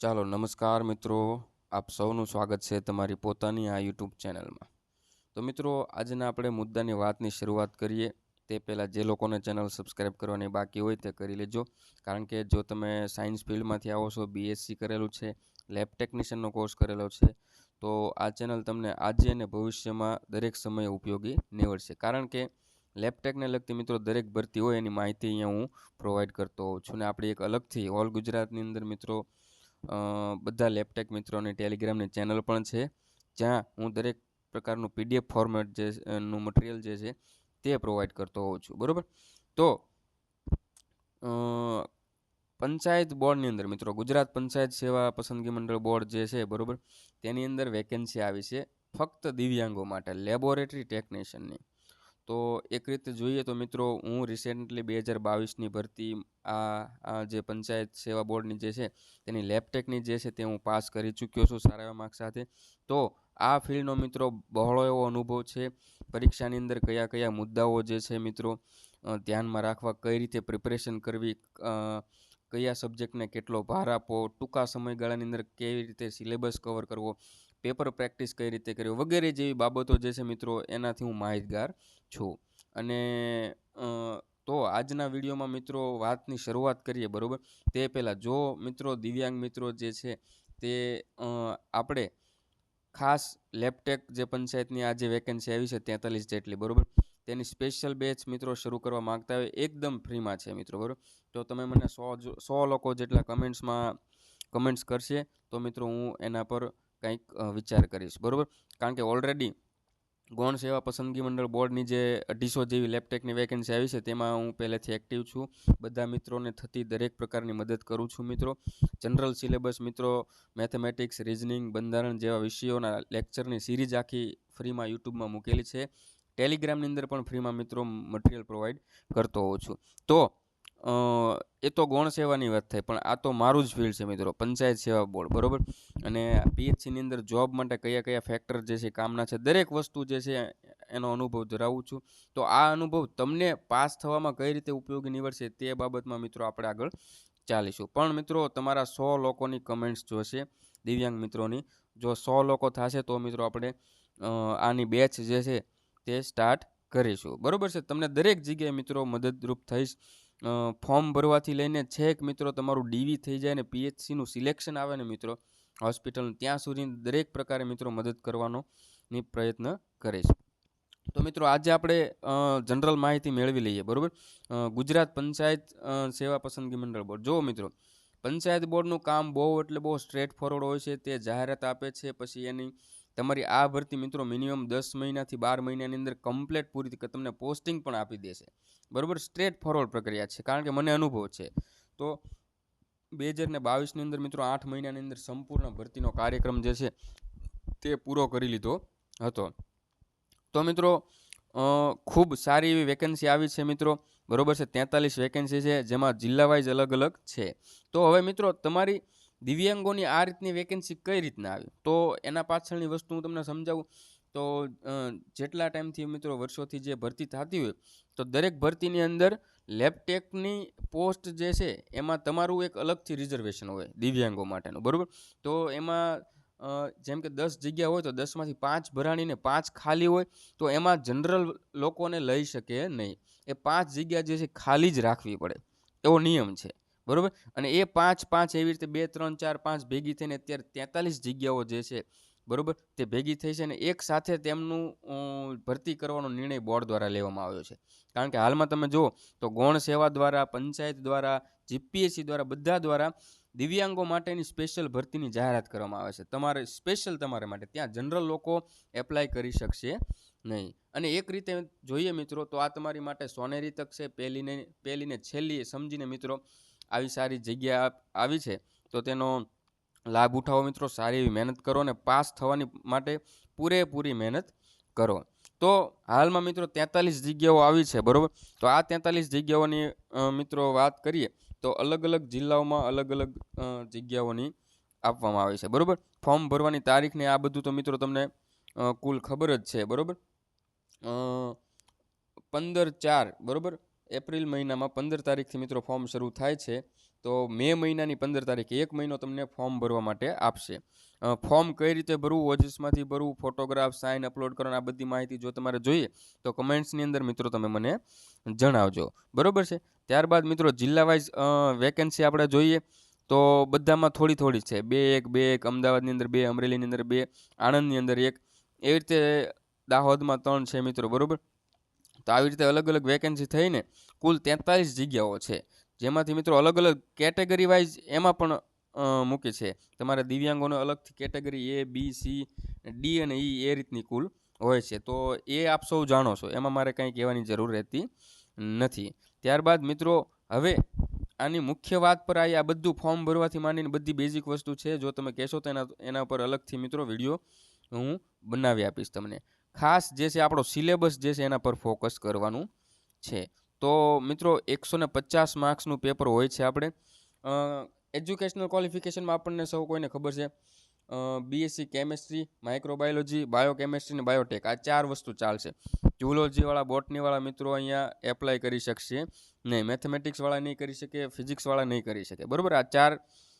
ચાલો નમસ્કાર મિત્રો, આપ સૌનું સ્વાગત છે તમારી પોતાની આ યુટ્યુબ ચેનલમાં. તો મિત્રો, આજના આપણે મુદ્દાની વાતની શરૂઆત કરીએ. તે પહેલાં જે લોકોને ચેનલ સબસ્ક્રાઈબ કરવાની બાકી હોય તે કરી લેજો. કારણ કે જો તમે સાયન્સ ફિલ્ડમાંથી આવો છો બીએસસી કરેલું છે, લેબ ટેકનિશિયનનો કોર્સ કરેલો છે, તો આ ચેનલ તમને આજે અને ભવિષ્યમાં દરેક સમયે ઉપયોગી નીવડશે. કારણ કે લેબટેકને લગતી મિત્રો દરેક ભરતી હોય એની માહિતી અહીંયા હું પ્રોવાઈડ કરતો હોઉં છું. ને આપણી એક અલગથી, ઓલ ગુજરાતની અંદર મિત્રો બધા લેપટેક મિત્રોની ટેલિગ્રામની ચેનલ પણ છે. જ્યાં હું દરેક પ્રકારનું પીડીએફ ફોર્મેટ જે નું મટીરિયલ જે છે, તે પ્રોવાઈડ કરતો હોઉં છું. બરાબર? તો પંચાયત બોર્ડની અંદર મિત્રો, ગુજરાત પંચાયત સેવા પસંદગી મંડળ બોર્ડ જે છે, બરાબર? તેની અંદર વેકેન્સી આવી છે ફક્ત દિવ્યાંગો માટે, લેબોરેટરી ટેકનિશિયનની. તો એક રીતે જોઈએ તો મિત્રો, હું રિસેન્ટલી બે હજાર બાવીસની ભરતી, આ જે પંચાયત સેવા બોર્ડની જે છે, તેની લેબટેકની જે છે તે હું પાસ કરી ચૂક્યો છું સારા એવા માર્ક સાથે. તો આ ફિલ્ડનો મિત્રો બહોળો એવો અનુભવ છે. પરીક્ષાની અંદર કયા કયા મુદ્દાઓ જે છે મિત્રો ધ્યાનમાં રાખવા, કઈ રીતે પ્રિપરેશન કરવી કયા સબ્જેક્ટને કેટલો ભાર આપવો, ટૂંકા સમયગાળાની અંદર કેવી રીતે સિલેબસ કવર કરવો પેપર પ્રેક્ટિસ કઈ રીતે કરવી વગેરે જેવી બાબતો જે છે મિત્રો, એનાથી હું માહિતગાર છું. અને તો આજના વિડીયોમાં મિત્રો વાતની શરૂઆત કરીએ, બરાબર? તે પહેલાં જો મિત્રો, દિવ્યાંગ મિત્રો જે છે તે આપણે ખાસ લેપટેક જે પંચાયતની આ જે વેકેન્સી આવી છે, તેતાલીસ જેટલી, બરાબર? તેની સ્પેશિયલ બેચ મિત્રો શરૂ કરવા માગતા હોય, એકદમ ફ્રીમાં છે મિત્રો, બરાબર? તો તમે મને સો સો લોકો જેટલા કમેન્ટ્સમાં, કમેન્ટ્સ કરશે, તો મિત્રો હું એના પર કંઈક વિચાર કરીશ, બરાબર? કારણ કે ઓલરેડી ગૌણ સેવા પસંદગી મંડળ બોર્ડની જે અઢીસો જેવી લેપટેકની વેકેન્સી આવી છે, તેમાં હું પહેલેથી એક્ટિવ છું. બધા મિત્રોને થતી દરેક પ્રકારની મદદ કરું છું, મિત્રો. જનરલ સિલેબસ મિત્રો મેથેમેટિક્સ રિઝનિંગ બંધારણ જેવા વિષયોના લેક્ચરની સિરીઝ આખી ફ્રીમાં યુટ્યુબમાં મૂકેલી છે. ટેલિગ્રામની અંદર પણ ફ્રીમાં મિત્રો મટીરિયલ પ્રોવાઈડ કરતો હોઉં છું. તો એ તો ગૌણ સેવાની વાત થાય, પણ આ તો મારું જ ફિલ્ડ છે મિત્રો, પંચાયત સેવા બોર્ડ, બરોબર? અને પીએચસીની અંદર જોબ માટે કયા કયા ફેક્ટર જે છે, કામના છે, દરેક વસ્તુ જે છે, એનો અનુભવ ધરાવું છું. તો આ અનુભવ તમને પાસ થવામાં કઈ રીતે ઉપયોગી નીવડશે તે બાબતમાં મિત્રો આપણે આગળ ચાલીશું. પણ મિત્રો, તમારા સો લોકોની કમેન્ટ્સ જોશે, દિવ્યાંગ મિત્રોની. જો સો લોકો થશે તો મિત્રો આપણે આની બેચ જે છે, તે સ્ટાર્ટ કરીશું. બરોબર છે? તમને દરેક જગ્યાએ મિત્રો મદદરૂપ થઈશ. ફોર્મ ભરવાથી લઈને છેક મિત્રો તમારું ડીવી થઈ જાય ને પીએચસીનું સિલેક્શન આવે ને મિત્રો, હોસ્પિટલનું, ત્યાં સુધી દરેક પ્રકારે મિત્રો મદદ કરવાનો ની પ્રયત્ન છે. તો મિત્રો આજે આપણે જનરલ માહિતી મેળવી લઈએ, બરાબર? ગુજરાત પંચાયત સેવા પસંદગી મંડળ બોર્ડ. જુઓ મિત્રો, પંચાયત બોર્ડનું કામ બહુ એટલે બહુ સ્ટ્રેટ ફોરવર્ડ હોય છે, તે જાહેરાત આપે છે, પછી એની તમારી આ ભરતી મિત્રો મિનિમમ દસ મહિનાથી બાર મહિનાની અંદર કમ્પ્લેટ પૂરી તમને પોસ્ટિંગ પણ આપી દેશે. બરાબર? સ્ટ્રેટ ફોરવર્ડ પ્રક્રિયા છે. કારણ કે મને અનુભવ છે. તો બે હજાર ને બાવીસની અંદર મિત્રો આઠ મહિનાની અંદર સંપૂર્ણ ભરતીનો કાર્યક્રમ જે છે, તે પૂરો કરી લીધો હતો. તો મિત્રો ખૂબ સારી એવી વેકેન્સી આવી છે મિત્રો. બરોબર છે? તેતાલીસ વેકેન્સી છે, જેમાં જિલ્લા વાઇઝ અલગ અલગ છે. તો હવે મિત્રો, તમારી દિવ્યાંગોની આ રીતની વેકેન્સી કઈ રીતના આવી? તો એના પાછળની વસ્તુ હું તમને સમજાવું. તો જેટલા ટાઈમથી મિત્રો વર્ષોથી જે ભરતી થતી હોય, તો દરેક ભરતીની અંદર લેપટેકની પોસ્ટ જે છે, એમાં તમારું એક અલગથી રિઝર્વેશન હોય દિવ્યાંગો માટેનું, બરાબર? તો એમાં જેમ કે દસ જગ્યા હોય તો દસમાંથી પાંચ ભરાણીને પાંચ ખાલી હોય, તો એમાં જનરલ લોકોને લઈ શકે નહીં. એ પાંચ જગ્યા જે છે ખાલી જ રાખવી પડે. એવો નિયમ છે. બરાબર? અને એ પાંચ પાંચ એવી રીતે બે, ત્રણ, ચાર, પાંચ ભેગી થઈને અત્યારે તેતાલીસ જગ્યાઓ જે છે, બરાબર? તે ભેગી થઈ છે અને એક સાથે તેમનું ભરતી કરવાનો નિર્ણય બોર્ડ દ્વારા લેવામાં આવ્યો છે. કારણ કે હાલમાં તમે જુઓ તો ગૌણ સેવા દ્વારા, પંચાયત દ્વારા, જીપીએસસી દ્વારા, બધા દ્વારા દિવ્યાંગો માટેની સ્પેશિયલ ભરતીની જાહેરાત કરવામાં આવે છે. તમારે સ્પેશિયલ તમારા માટે. ત્યાં જનરલ લોકો એપ્લાય કરી શકશે નહીં. અને એક રીતે જોઈએ મિત્રો તો આ તમારી માટે સોનેરી તક છે પહેલીને પહેલીને છેલ્લી સમજીને મિત્રો આવી સારી જગ્યા આવી છે, તો તેનો લાભ ઉઠાવો મિત્રો. સારી એવી મહેનત કરો અને પાસ થવાની માટે પૂરેપૂરી મહેનત કરો. તો હાલમાં મિત્રો તેતાલીસ જગ્યાઓ આવી છે, બરાબર? તો આ તેતાલીસ જગ્યાઓની મિત્રો વાત કરીએ, તો અલગ અલગ જિલ્લાઓમાં અલગ અલગ જગ્યાઓની આપવામાં આવી છે, બરાબર? ફોર્મ ભરવાની તારીખને આ બધું તો મિત્રો તમને કુલ ખબર જ છે, બરાબર? પંદર ચાર, બરાબર? એપ્રિલ મહિનામાં પંદર તારીખથી મિત્રો ફોર્મ શરૂ થાય છે. તો મે મહિનાની પંદર તારીખે એક મહિનો તમને ફોર્મ ભરવા માટે આપશે. ફોર્મ કઈ રીતે ભરવું ઓજિસમાંથી ભરવું, ફોટોગ્રાફ સાઇન અપલોડ કરવાના, આ બધી માહિતી જો તમારે જોઈએ, તો કમેન્ટ્સની અંદર મિત્રો તમે મને જણાવજો. બરોબર છે? ત્યારબાદ મિત્રો જિલ્લા વાઇઝ વેકેન્સી આપણે જોઈએ, તો બધામાં થોડી થોડી છે. બે એક બે એક, અમદાવાદની અંદર બે, અમરેલીની અંદર બે, આણંદની અંદર એક. એવી રીતે દાહોદમાં ત્રણ છે મિત્રો, બરોબર? તો આવી રીતે અલગ અલગ વેકેન્સી થઈને કુલ તેતાલીસ જગ્યાઓ છે. જેમાંથી મિત્રો અલગ અલગ કેટેગરી વાઇઝ એમાં પણ મૂકે છે. તમારે દિવ્યાંગોને અલગથી category A B C D અને ઈ એ રીતની કુલ હોય છે. તો એ આપ સૌ જાણો છો. એમાં મારે કંઈ કહેવાની જરૂર રહેતી નથી. ત્યારબાદ મિત્રો, હવે આની મુખ્ય વાત પર આવી આ બધું ફોર્મ ભરવાથી માંડીને બધી બેઝિક વસ્તુ છે. જો તમે કહેશો તો એના એના પર અલગથી મિત્રો વીડિયો હું બનાવી આપીશ તમને. ખાસ જે છે આપણો સિલેબસ જે છે એના પર ફોકસ કરવાનું છે. તો મિત્રો એકસો ને પચાસ માર્ક્સનું પેપર હોય છે આપણે. એજ્યુકેશનલ ક્વોલિફિકેશનમાં આપણને સૌ કોઈને ખબર છે. બીએસસી કેમેસ્ટ્રી માઇક્રોબાયોલોજી બાયોકેમેસ્ટ્રી અને બાયોટેક આ ચાર વસ્તુ ચાલશે. ઝૂલોજીવાળા બોટનીવાળા મિત્રો અહીંયા એપ્લાય કરી શકશે. નહીં મેથેમેટિક્સવાળા નહીં કરી શકે ફિઝિક્સવાળા નહીં કરી શકે. બરાબર? આ ચાર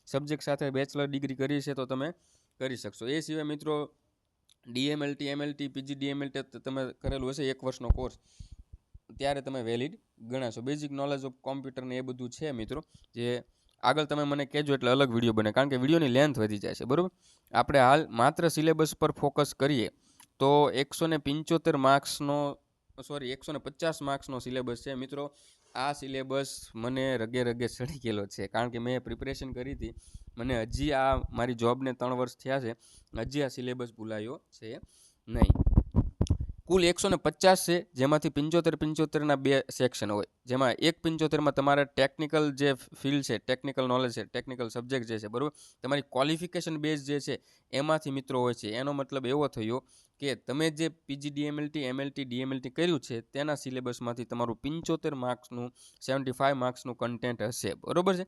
સબ્જેક્ટ સાથે બેચલર ડિગ્રી કરી છે તો તમે કરી શકશો. એ સિવાય મિત્રો ડીએમએલટી એમએલટી પીજી ડીએમએલટી તમે કરેલું હશે એક વર્ષનો કોર્સ ત્યારે તમે વેલિડ ગણાશો. બેઝિક નોલેજ ઓફ કોમ્પ્યુટર ને એ બધું છે મિત્રો, જે આગળ તમે મને કહેજો એટલે અલગ વીડિયો બને, કારણ કે વિડીયોની લેન્થ વધી જાય છે, બરાબર? આપણે હાલ માત્ર સિલેબસ પર ફોકસ કરીએ, તો એકસો ને પંચોતેર માર્ક્સનો સોરી એકસો ને પચાસ માર્ક્સનો સિલેબસ છે મિત્રો. આ સિલેબસ મને રગે રગે ચડી ગયેલો છે. કારણ કે મેં પ્રિપરેશન કરી હતી. મને હજી આ મારી જોબને ત્રણ વર્ષ થયા છે. હજી આ સિલેબસ ભૂલાયો છે નહીં. કુલ એકસો ને પચાસ છે, જેમાંથી પંચોતેર પંચોતેરના બે સેક્શન હોય. જેમાં એક પંચોતેરમાં તમારે ટેકનિકલ જે ફિલ્ડ છે ટેકનિકલ નોલેજ છે ટેકનિકલ સબ્જેક્ટ જે છે, બરાબર? તમારી ક્વોલિફિકેશન બેઝ જે છે, એમાંથી મિત્રો હોય છે. એનો મતલબ એવો થયો કે તમે જે પીજી ડીએમએલટી એમએલટી ડીએમએલટી કર્યું છે, તેના સિલેબસમાંથી તમારું પંચોતેર માર્ક્સનું સેવન્ટી ફાઇવ માર્ક્સનું કન્ટેન્ટ હશે. બરોબર છે?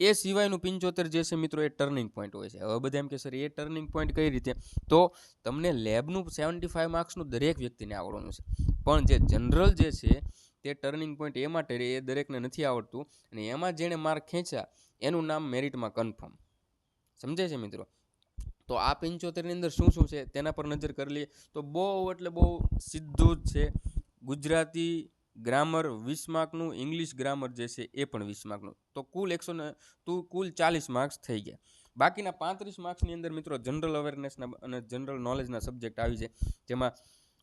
એ સિવાયનું પંચોતેર જે છે મિત્રો, એ ટર્નિંગ પોઈન્ટ હોય છે. હવે બધા એમ કે, સર, એ ટર્નિંગ પોઈન્ટ કઈ રીતે? તો તમને લેબનું સેવન્ટી ફાઇવ માર્ક્સનું દરેક વ્યક્તિને આવડવાનું છે. પણ જે જનરલ જે છે, તે ટર્નિંગ પોઈન્ટ એ માટે એ દરેકને નથી આવડતું અને એમાં જેણે માર્ક ખેંચ્યા, એનું નામ મેરિટમાં કન્ફર્મ સમજાય છે મિત્રો? તો આ પંચોતેરની અંદર શું શું છે, તેના પર નજર કરી લઈએ. તો બહુ એટલે બહુ સીધું જ છે. ગુજરાતી ગ્રામર વીસ માર્કનું, ઇંગ્લિશ ગ્રામર જે છે એ પણ વીસ માર્કનું. તો કુલ એકસો ને, તું કુલ ચાલીસ માર્ક્સ થઈ ગયા. બાકીના પાંત્રીસ માર્ક્સની અંદર મિત્રો જનરલ અવેરનેસના અને જનરલ નોલેજના સબ્જેક્ટ આવી જાય. જેમાં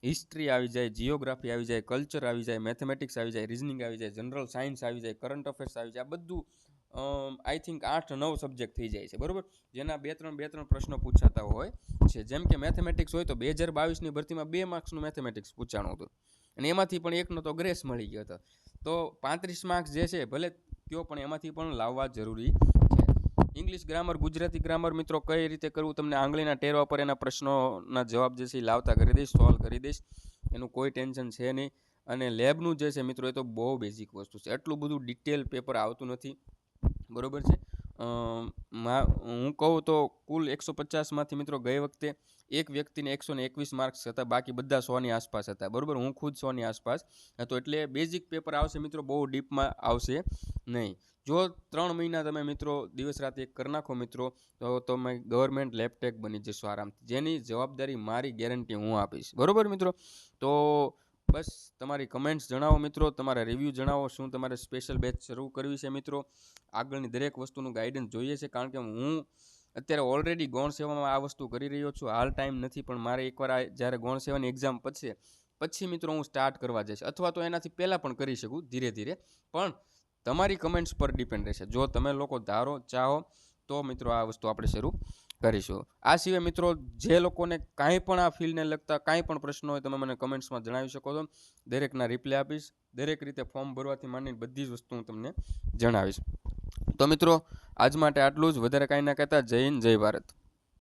હિસ્ટ્રી આવી જાય, જીઓગ્રાફી આવી જાય, કલ્ચર આવી જાય, મેથેમેટિક્સ આવી જાય, રિઝનિંગ આવી જાય, જનરલ સાયન્સ આવી જાય, કરંટ અફેર્સ આવી જાય. આ બધું આઈ થિંક આઠ નવ સબ્જેક્ટ થઈ જાય છે. બરાબર? જેના બે ત્રણ બે ત્રણ પ્રશ્નો પૂછાતા હોય છે. જેમ કે મેથેમેટિક્સ હોય તો બે હજાર બાવીસની ભરતીમાં બે માર્ક્સનું મેથેમેટિક્સ પૂછાણું હતું. અને એમાંથી પણ એકનો તો ગ્રેસ મળી ગયો હતો. તો પાંત્રીસ માર્ક્સ જે છે, ભલે કયો પણ એમાંથી પણ લાવવા જરૂરી છે. ઇંગ્લિશ ગ્રામર ગુજરાતી ગ્રામર મિત્રો કઈ રીતે કરવું, તમને આંગળીના ટેરવા પર એના પ્રશ્નોના જવાબ જે છે લાવતા કરી દઈશ સોલ્વ કરી દઈશ. એનું કોઈ ટેન્શન છે નહીં. અને લેબનું જે છે મિત્રો એ તો બહુ બેઝિક વસ્તુ છે. એટલું બધું ડિટેલ પેપર આવતું નથી. બરોબર છે? હું કહું તો કુલ એકસો પચાસમાંથી મિત્રો ગઈ વખતે એક વ્યક્તિને એકસો ને એકવીસ માર્ક્સ હતા, બાકી બધા સોની આસપાસ હતા. બરાબર? હું ખુદ સોની આસપાસ હતો. એટલે બેઝિક પેપર આવશે મિત્રો, બહુ ડીપમાં આવશે નહીં. જો ત્રણ મહિના તમે મિત્રો દિવસ રાત એક કરી નાખો મિત્રો, તો તમે ગવર્મેન્ટ લેપટેક બની જશો આરામથી. જેની જવાબદારી મારી ગેરંટી હું આપીશ. બરોબર મિત્રો? તો બસ, તમારી કમેન્ટ્સ જણાવો મિત્રો, તમારા રિવ્યૂ જણાવો, શું તમારે સ્પેશિયલ બેચ શરૂ કરવી છે મિત્રો? આગળની દરેક વસ્તુનું ગાઈડન્સ જોઈએ છે, કારણ કે હું અત્યારે ઓલરેડી ગૌણ સેવામાં આ વસ્તુ કરી રહ્યો છું. હાલ ટાઈમ નથી, પણ મારે એકવાર આ જ્યારે ગૌણ સેવાની એક્ઝામ પતશે, પછી મિત્રો હું સ્ટાર્ટ કરવા જઈશ. અથવા તો એનાથી પહેલાં પણ કરી શકું ધીરે ધીરે. પણ તમારી કમેન્ટ્સ પર ડિપેન્ડ રહેશે. જો તમે લોકો ધારો, ચાહો, તો મિત્રો આ વસ્તુ આપણે શરૂ કરીશું. આ સિવાય મિત્રો, જે લોકોને કાંઈ પણ આ ફિલ્ડને લગતા કાંઈ પણ પ્રશ્નો હોય, તમે મને કમેન્ટ્સમાં જણાવી શકો છો. દરેકના રિપ્લાય આપીશ. દરેક રીતે ફોર્મ ભરવાથી માંડીને બધી જ વસ્તુ હું તમને જણાવીશ. તો મિત્રો, આજ માટે આટલું જ. વધારે કાંઈ ના કહેતા. જય હિન્દ, જય ભારત.